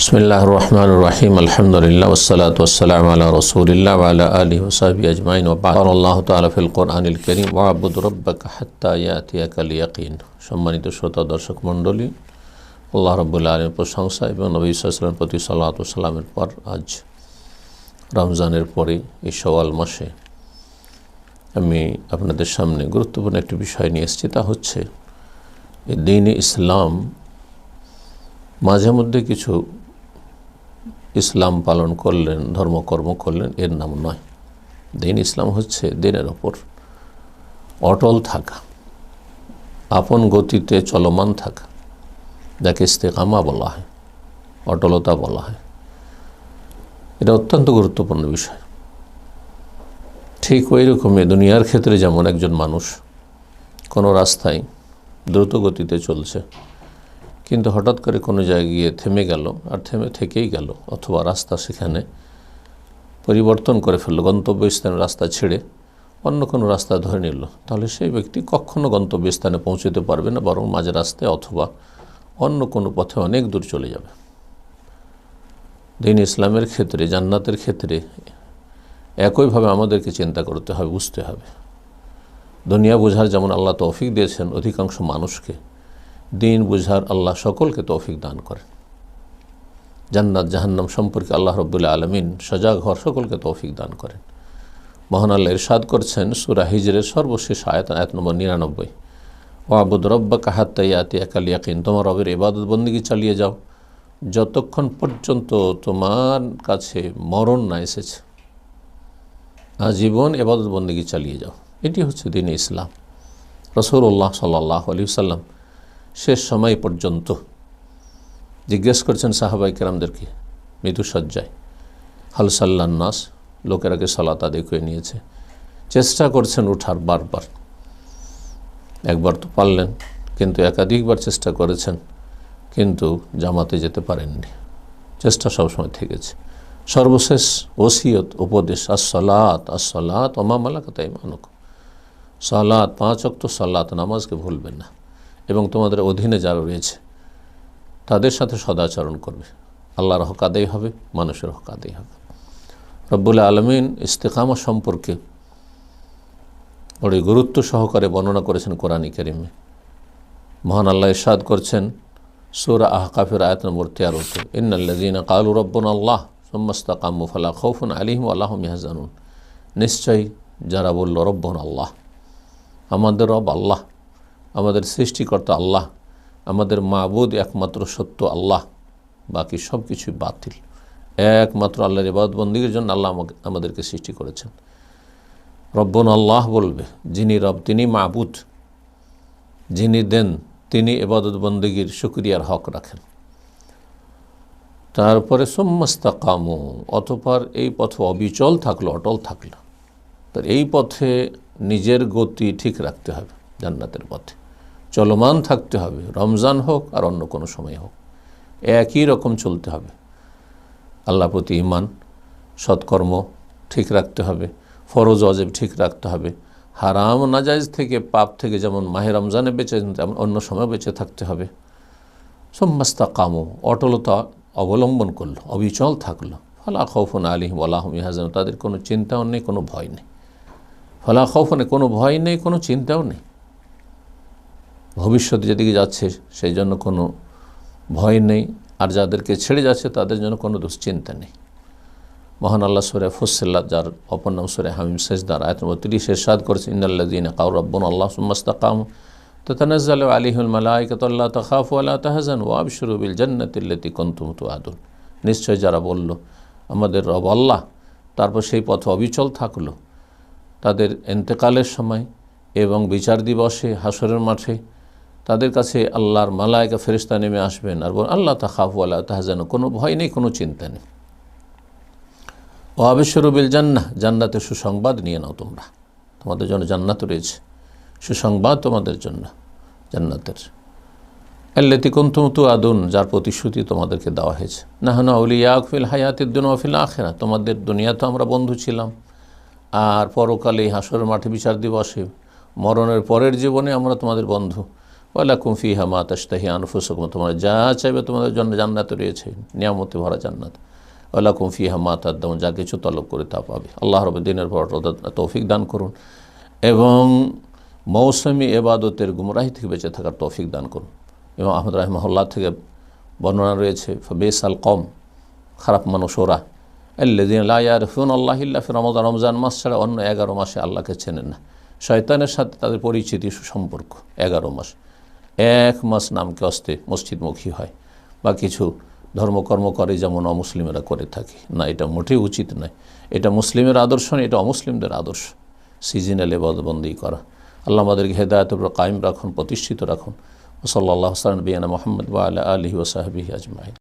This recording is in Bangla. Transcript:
বিসমিল্লাহ রহমান রহিম আলহামদুলিল্লাহ ওসালাত ওসালাম আল্লাহ রসুলিল্লাহ আলা আলী ওসাবি আজমাইন আল্লাহ তালফিল কোরআনিল করিম ওয়াবুদ রব্বাক হাত্তায়াতিয়াকাল ইয়াকিন সম্মানিত শ্রোতা, দর্শক, মণ্ডলী, আল্লাহ রবুল্লা আলমের প্রশংসা এবং নবী ইসলামের প্রতি সাল্লাহামের পর আজ রমজানের পরে এই সওয়াল মাসে আমি আপনাদের সামনে গুরুত্বপূর্ণ একটি বিষয় নিয়ে এসেছি, তা হচ্ছে দিন ইসলাম, মাঝে মধ্যে কিছু ইসলাম পালন করলেন, ধর্মকর্ম করলেন, এর নাম নয়। দিন ইসলাম হচ্ছে দিনের ওপর অটল থাকা, আপন গতিতে চলমান থাকা, যাকে ইস্তেকামা বলা হয়, অটলতা বলা হয়। এটা অত্যন্ত গুরুত্বপূর্ণ বিষয়। ঠিক ওই রকমই। দুনিয়ার ক্ষেত্রে যেমন একজন মানুষ কোনো রাস্তায় দ্রুত গতিতে চলছে, কিন্তু হঠাৎ করে কোনো জায়গায় গিয়ে থেমে গেল আর থেমে থেকেই গেল অথবা রাস্তা সেখানে পরিবর্তন করে ফেলল গন্তব্যস্থানের রাস্তা ছেড়ে অন্য কোনো রাস্তা ধরে নিল, তাহলে সেই ব্যক্তি কখনো গন্তব্যস্থানে পৌঁছতে পারবে না, বরং মাঝে রাস্তায় অথবা অন্য কোনো পথে অনেক দূর চলে যাবে। দিন ইসলামের ক্ষেত্রে, জান্নাতের ক্ষেত্রে একইভাবে আমাদেরকে চিন্তা করতে হবে, বুঝতে হবে। দুনিয়া বোঝার যেমন আল্লাহ তৌফিক দিয়েছেন, অধিকাংশ মানুষকে দিন বুঝার আল্লাহ সকলকে তৌফিক দান করেন। জান্নাত, জাহান্নাম সম্পর্কে আল্লাহ রব্বুল্লাহ আলমিন সজাগ হওয়ার সকলকে তৌফিক দান করেন। মহান আল্লাহ ইরশাদ করছেন সুরা হিজরের সর্বশেষ আয়াত আয়াত নম্বর নিরানব্বই। ও আবুদ রব্বা কাহাত্তাইয়াতি একাল ইয়াকিন, তোমার রবের ইবাদত বন্দিগি চালিয়ে যাও। যতক্ষণ পর্যন্ত তোমার কাছে মরণ না এসেছে আজীবন এবাদত বন্দিগি চালিয়ে যাও। এটি হচ্ছে দিন ইসলাম। রসুল্লাহ সাল্লাহ আলী সাল্লাম শেষ সময় পর্যন্ত জিজ্ঞেস করছেন সাহাবাই কেরামদেরকে, মৃদুসজ্জায় হালসাল্লান্নাস লোকেরাকে সলাত আদায় করে নিয়েছে। চেষ্টা করছেন উঠার বারবার। একবার তো পারলেন, কিন্তু একাধিকবার চেষ্টা করেছেন, কিন্তু জামাতে যেতে পারেননি। চেষ্টা সবসময় থেকেছে সর্বশেষ ওসিয়ত, উপদেশ আসলাত আসলাত অমামালাকাতাই মানুক সালাত, পাঁচ অক্ত সলাৎ নামাজকে ভুলবেন না। এবং তোমাদের অধীনে যারা রয়েছে, তাদের সাথে সদাচরণ করবে। আল্লাহর হক আদায় হবে, মানুষের হক আদায় হবে। রব্বুল্লা আলমিন ইস্তেকামা সম্পর্কে বড় গুরুত্ব সহকারে বর্ণনা করেছেন কোরআন করিমে। মহান আল্লাহ ইসাদ করছেন, সুরা আহকাফের আয়াত নম্বর তেরোতে ইন্নাল্লাজিন কালু রব্বন আল্লাহ। সম্মস্তাকাম্মু ফালা খৌফুন আলিহিম আল্লাহ মিহাজানুন নিশ্চয়ই যারা বলল, রব্বন আল্লাহ, আমাদের রব আল্লাহ, আমাদের সৃষ্টিকর্তা আল্লাহ, আমাদের মাবুদ একমাত্র সত্য আল্লাহ, বাকি সব কিছুই বাতিল। একমাত্র আল্লাহর ইবাদবন্দির জন্য আল্লাহ আমাকে, আমাদেরকে সৃষ্টি করেছেন। রব্বন আল্লাহ বলবে, যিনি রব, তিনি মাবুদ। যিনি দেন, তিনি এবাদত বন্দীগীর শুক্রিয়ার হক রাখেন। তারপরে সোম্মাস্তা কামু অতপর এই পথে অবিচল থাকল, অটল থাকল। তার এই পথে নিজের গতি ঠিক রাখতে হবে, জান্নাতের পথে। চলমান থাকতে হবে, রমজান হোক আর অন্য কোনো সময় হোক। একই রকম চলতে হবে। আল্লাহ প্রতি ইমান সৎকর্ম ঠিক রাখতে হবে, ফরজ অজেব ঠিক রাখতে হবে। হারাম, নাজাইজ থেকে পাপ থেকে যেমন মাহে রমজানে বেঁচে, তেমন অন্য সময় বেঁচে থাকতে হবে। সোম্মাস্তা কামো অটলতা অবলম্বন করল, অবিচল থাকল। ফলা খৌফন আলিম আল্লাহম ইহাজান তাদের কোনো চিন্তাও নেই, কোনো ভয় নেই। ফলা খৌফনে, কোনো ভয় নেই, কোনো চিন্তাও নেই। ভবিষ্যৎ যেদিকে যাচ্ছে, সেই জন্য কোনো ভয় নেই। আর যাদেরকে ছেড়ে যাচ্ছে, তাদের জন্য কোনো দুশ্চিন্তা নেই। মহান আল্লাহ সুরে ফুসল্লা যার অপর নাম সুরে হামিম, সেজদার আয়ত নম্বর তিরিশ, এরশাদ করেছে ইন্দিন কাউর রব্বন আল্লাহ সুম্মাস্তাকাম ততনাজ্জাল আলিহুল মালাইকতাল্লাহ তখাফু আল্লাহ তাহাজান ও আবশুরুবিল জান্নাতিল্লতি কন্তুম তু আদুন নিশ্চয় যারা বলল, আমাদের রব আল্লাহ, তারপর সেই পথ অবিচল থাকল। তাদের এন্তেকালের সময় এবং বিচার দিবসে হাসরের মাঠে তাদের কাছে আল্লাহর মালায়কা ফেরিস্তা নেমে আসবেন আর আল্লাহ তাহাফু আল্লাহ তাহাজান, কোনো ভয় নেই, কোনো চিন্তা নেই। ও আবেশ্বরবিল জান্না জান্নাতে সুসংবাদ নিয়ে নাও তোমরা। তোমাদের জন্য জান্নাত রয়েছে। সুসংবাদ তোমাদের জন্য, জান্নাতের। আল্লাতি কুন্তুম তু আদুন যার প্রতিশ্রুতি তোমাদেরকে দেওয়া হয়েছে। না হানা উলিয়া আকফিল হায়াতের দুন অফিল আখেরা তোমাদের দুনিয়া তো আমরা বন্ধু ছিলাম। আর পরকালে হাসরের মাঠে বিচার দিবসে, মরণের পরের জীবনে আমরা তোমাদের বন্ধু। ওয়ালাকুম ফিহা মা তাস্তাহি আনফুসকুম, তোমরা যা চাইবে তোমাদের জন্য জান্নাতে রয়েছে, নিয়ামতে ভরা জান্নাত। ওয়ালাকুম ফিহা মা তাদ্দাম যা কিছু তলব করে তা পাবে। আল্লাহ রবে দিনের পর তৌফিক দান করুন। এবং মৌসুমি এবাদতের গুমরাহি থেকে বেঁচে থাকার তৌফিক দান করুন। এবং আহমদ রাহমহল্লা থেকে বর্ণনা রয়েছে বেস আল কম খারাপ মানুষ ওরা আল্লাহ ফির রমজান রমজান মাস ছাড়া অন্য এগারো মাসে আল্লাহকে চেনেন না। শয়তানের সাথে তাদের পরিচিতি, সুসম্পর্ক, এগারো মাস। এক মাস নামকে অস্তে মসজিদমুখী হয় বা কিছু ধর্মকর্ম করে যেমন অমুসলিমেরা করে থাকে। না, এটা মোটেই উচিত নয়। এটা মুসলিমের আদর্শ নয়, এটা অমুসলিমদের আদর্শ। সিজনাল এবাদবন্দি করা। আল্লাহ আমাদেরকে হেদায়তের উপর কায়েম রাখুন, প্রতিষ্ঠিত রাখুন। ওসল্লা সালাম বিয়ানা মোহাম্মদ ওয়া আল্লাহ আলহি ওসাহাবি আজমাই